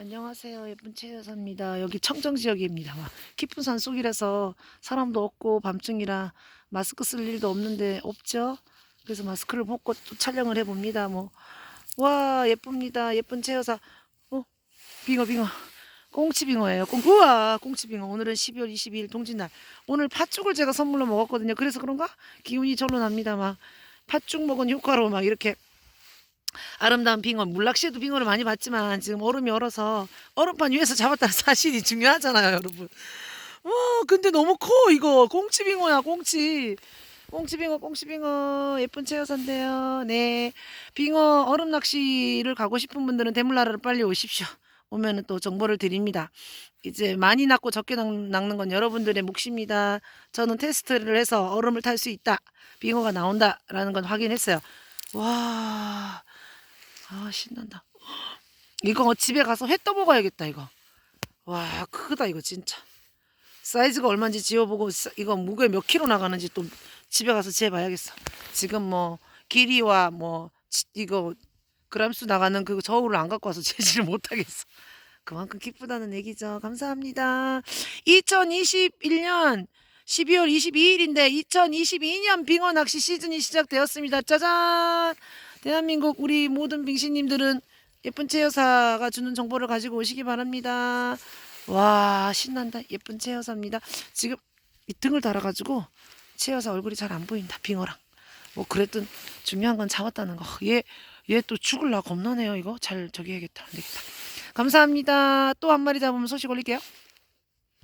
안녕하세요. 예쁜 최 여사입니다. 여기 청정 지역입니다. 와, 깊은 산 속이라서 사람도 없고 밤중이라 마스크 쓸 일도 없는데 없죠. 그래서 마스크를 벗고 또 촬영을 해봅니다. 뭐, 와 예쁩니다. 예쁜 최 여사. 어, 빙어 빙어. 꽁치빙어예요. 꽁, 우와, 꽁치빙어. 오늘은 12월 22일 동짓날. 오늘 팥죽을 제가 선물로 먹었거든요. 그래서 그런가? 기운이 절로 납니다. 막 팥죽 먹은 효과로 막 이렇게 아름다운 빙어, 물낚시에도 빙어를 많이 봤지만 지금 얼음이 얼어서 얼음판 위에서 잡았다는 사실이 중요하잖아요, 여러분. 와, 근데 너무 커 이거 꽁치 빙어야, 꽁치. 꽁치 빙어, 꽁치 빙어 예쁜 채여사인데요. 네, 빙어 얼음 낚시를 가고 싶은 분들은 대물나라로 빨리 오십시오. 오면은 또 정보를 드립니다. 이제 많이 낚고 적게 낚- 낚는 건 여러분들의 몫입니다. 저는 테스트를 해서 얼음을 탈 수 있다. 빙어가 나온다라는 건 확인했어요. 와, 아 신난다. 이거 집에 가서 회 떠 먹어야겠다 이거. 와 크다 이거 진짜. 사이즈가 얼마인지 지어보고 사- 이거 무게 몇 킬로 나가는지 또 집에 가서 재봐야겠어. 지금 뭐 길이와 뭐 치- 이거 그람수 나가는 그 저울을 안 갖고 와서 재지를 못하겠어. 그만큼 기쁘다는 얘기죠. 감사합니다. 2021년 12월 22일인데 2022년 빙어 낚시 시즌이 시작되었습니다. 짜잔! 대한민국 우리 모든 빙신님들은 예쁜 채 여사가 주는 정보를 가지고 오시기 바랍니다. 와 신난다. 예쁜 채 여사입니다. 지금 이 등을 달아가지고 채 여사 얼굴이 잘 안 보인다. 빙어랑. 뭐 그랬든 중요한 건 잡았다는 거. 얘 얘 또 죽을라 겁나네요. 이거 잘 저기 해야겠다. 안 되겠다. 감사합니다. 또 한 마리 잡으면 소식 올릴게요.